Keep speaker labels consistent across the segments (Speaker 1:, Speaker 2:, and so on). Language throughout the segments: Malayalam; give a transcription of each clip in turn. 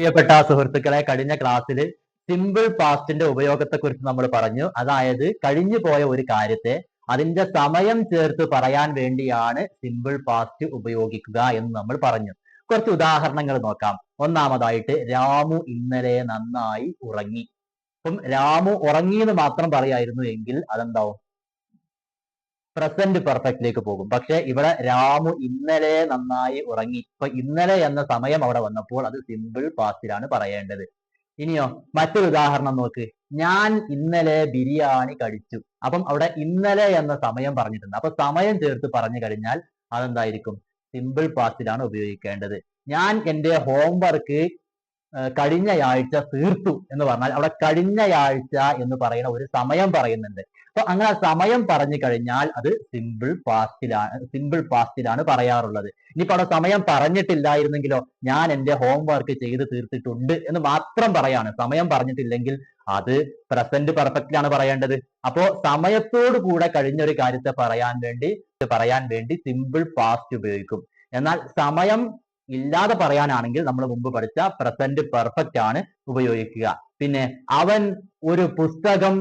Speaker 1: പ്രിയപ്പെട്ട സുഹൃത്തുക്കളെ കഴിഞ്ഞ ക്ലാസ്സിൽ സിമ്പിൾ പാസ്റ്റിന്റെ ഉപയോഗത്തെ കുറിച്ച് നമ്മൾ പറഞ്ഞു. അതായത് കഴിഞ്ഞു പോയ ഒരു കാര്യത്തെ അതിന്റെ സമയം ചേർത്ത് പറയാൻ വേണ്ടിയാണ് സിമ്പിൾ പാസ്റ്റ് ഉപയോഗിക്കുക എന്ന് നമ്മൾ പറഞ്ഞു. കുറച്ച് ഉദാഹരണങ്ങൾ നോക്കാം. ഒന്നാമതായിട്ട് രാമു ഇന്നലെ നന്നായി ഉറങ്ങി. അപ്പം രാമു ഉറങ്ങി എന്ന് മാത്രം പറയായിരുന്നു എങ്കിൽ അതെന്താവും? പ്രസന്റ് പെർഫെക്റ്റിലേക്ക് പോകും. പക്ഷെ ഇവിടെ രാമു ഇന്നലെ നന്നായി ഉറങ്ങി. ഇപ്പൊ ഇന്നലെ എന്ന സമയം അവിടെ വന്നപ്പോൾ അത് സിമ്പിൾ പാസ്റ്റിലാണ് പറയേണ്ടത്. ഇനിയോ മറ്റൊരു ഉദാഹരണം നോക്ക്. ഞാൻ ഇന്നലെ ബിരിയാണി കഴിച്ചു. അപ്പം അവിടെ ഇന്നലെ എന്ന സമയം പറഞ്ഞിട്ടുണ്ട്. അപ്പൊ സമയം ചേർത്ത് പറഞ്ഞു കഴിഞ്ഞാൽ അതെന്തായിരിക്കും? സിമ്പിൾ പാസ്റ്റിലാണ് ഉപയോഗിക്കേണ്ടത്. ഞാൻ എന്റെ ഹോംവർക്ക് കഴിഞ്ഞയാഴ്ച തീർത്തു എന്ന് പറഞ്ഞാൽ അവിടെ കഴിഞ്ഞയാഴ്ച എന്ന് പറയുന്ന ഒരു സമയം പറയുന്നുണ്ട്. അപ്പൊ അങ്ങനെ സമയം പറഞ്ഞു കഴിഞ്ഞാൽ അത് സിമ്പിൾ പാസ്റ്റിലാണ് സിമ്പിൾ പാസ്റ്റിലാണ് പറയാറുള്ളത്. ഇനിയിപ്പോ അവിടെ സമയം പറഞ്ഞിട്ടില്ലായിരുന്നെങ്കിലോ ഞാൻ എന്റെ ഹോംവർക്ക് ചെയ്ത് തീർത്തിട്ടുണ്ട് എന്ന് മാത്രം പറയാണ്. സമയം പറഞ്ഞിട്ടില്ലെങ്കിൽ അത് പ്രസന്റ് പെർഫെക്റ്റിലാണ് പറയേണ്ടത്. അപ്പോ സമയത്തോടു കൂടെ കഴിഞ്ഞ ഒരു കാര്യത്തെ പറയാൻ വേണ്ടി പറയാൻ വേണ്ടി സിമ്പിൾ പാസ്റ്റ് ഉപയോഗിക്കും. എന്നാൽ സമയം ഇല്ലാതെ പറയാനാണെങ്കിൽ നമ്മൾ മുമ്പ് പഠിച്ച പ്രസന്റ് പെർഫെക്റ്റ് ആണ് ഉപയോഗിക്കുക. പിന്നെ അവൻ ഒരു പുസ്തകം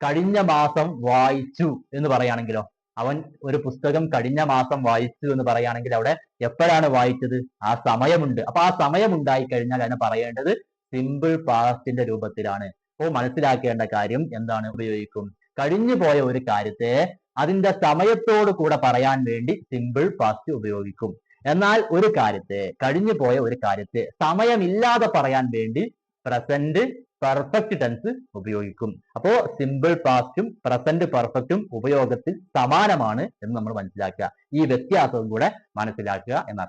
Speaker 1: കഴിഞ്ഞ മാസം വായിച്ചു എന്ന് പറയുകയാണെങ്കിലോ അവൻ ഒരു പുസ്തകം കഴിഞ്ഞ മാസം വായിച്ചു എന്ന് പറയുകയാണെങ്കിൽ അവിടെ എപ്പോഴാണ് വായിച്ചത്? ആ സമയമുണ്ട്. അപ്പൊ ആ സമയമുണ്ടായി കഴിഞ്ഞാൽ അതിനെ പറയേണ്ടത് സിമ്പിൾ പാസ്റ്റിന്റെ രൂപത്തിലാണ്. അപ്പോൾ മനസ്സിലാക്കേണ്ട കാര്യം എന്താണ് ഉപയോഗിക്കും? കഴിഞ്ഞു പോയ ഒരു കാര്യത്തെ അതിന്റെ സമയത്തോട് കൂടെ പറയാൻ വേണ്ടി സിമ്പിൾ പാസ്റ്റ് ഉപയോഗിക്കും. എന്നാൽ ഒരു കാര്യത്തെ കഴിഞ്ഞു പോയ ഒരു കാര്യത്തെ സമയമില്ലാതെ പറയാൻ വേണ്ടി പ്രസന്റ് പെർഫെക്റ്റ് ടെൻസ് ഉപയോഗിക്കും. അപ്പോ സിമ്പിൾ പാസ്റ്റും പ്രസന്റ് പെർഫെക്റ്റും ഉപയോഗത്തിൽ സമാനമാണ് എന്ന് നമ്മൾ മനസ്സിലാക്കുക. ഈ വ്യത്യാസവും കൂടെ മനസ്സിലാക്കുക എന്നർത്ഥം.